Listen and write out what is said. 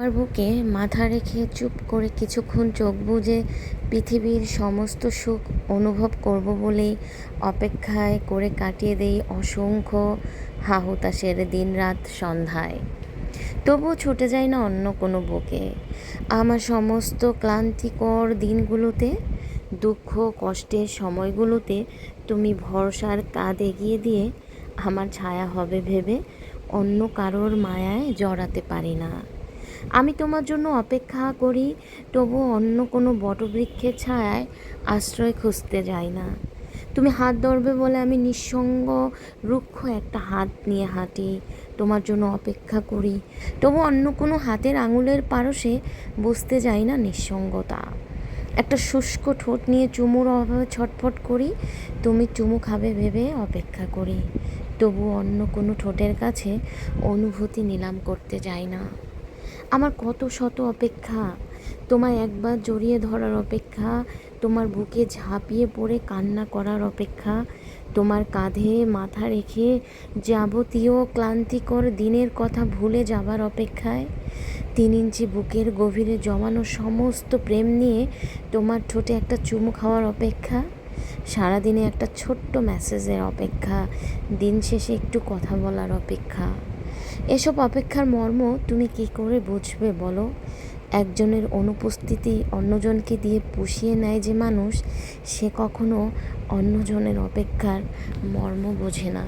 আমার বুকে মাথা রেখে চুপ করে কিছুক্ষণ চোখ বুজে পৃথিবীর সমস্ত সুখ অনুভব করব বলেই অপেক্ষায় করে কাটিয়ে দেই অসংখ্য হাহুতাশের দিনরাত সন্ধ্যায়। তবুও ছুটে যায় না অন্য কোনো বুকে। আমার সমস্ত ক্লান্তিকর দিনগুলোতে, দুঃখ, কষ্টের সময়গুলোতে তুমি ভরসার কাঁধ এগিয়ে দিয়ে আমার ছায়া হবে ভেবে অন্য কারোর মায়ায় জড়াতে পারি না। আমি তোমার জন্য অপেক্ষা করি, তবু অন্য কোনো বটবৃক্ষের ছায়ায় আশ্রয় খুঁজতে যাই না। তুমি হাত ধরবে বলে আমি নিঃসঙ্গ রুক্ষ একটা হাত নিয়ে হাঁটি, তোমার জন্য অপেক্ষা করি, তবু অন্য কোনো হাতের আঙুলের পারসে বসতে যাই না নিঃসঙ্গতা। একটা শুষ্ক ঠোঁট নিয়ে চুমুর অভাবে ছটফট করি, তুমি চুমু খাবে ভেবে অপেক্ষা করি, তবু অন্য কোনো ঠোঁটের কাছে অনুভূতি নিলাম করতে যাই না। আমার কত শত অপেক্ষা। তোমায় একবার জড়িয়ে ধরার অপেক্ষা, তোমার বুকে ঝাঁপিয়ে পড়ে কান্না করার অপেক্ষা, তোমার কাঁধে মাথা রেখে যাবতীয় ক্লান্তিকর দিনের কথা ভুলে যাবার অপেক্ষায়, তিন ইঞ্চি বুকের গভীরে জমানো সমস্ত প্রেম নিয়ে তোমার ঠোঁটে একটা চুমু খাওয়ার অপেক্ষা, সারাদিনে একটা ছোট্ট মেসেজের অপেক্ষা, দিন শেষে একটু কথা বলার অপেক্ষা। এসব অপেক্ষার মর্ম তুমি কি করে বুঝবে বলো? একজনের অনুপস্থিতি অন্যজনকে দিয়ে পুষিয়ে নেয় যে মানুষ, সে কখনো অন্যজনের অপেক্ষার মর্ম বোঝে না।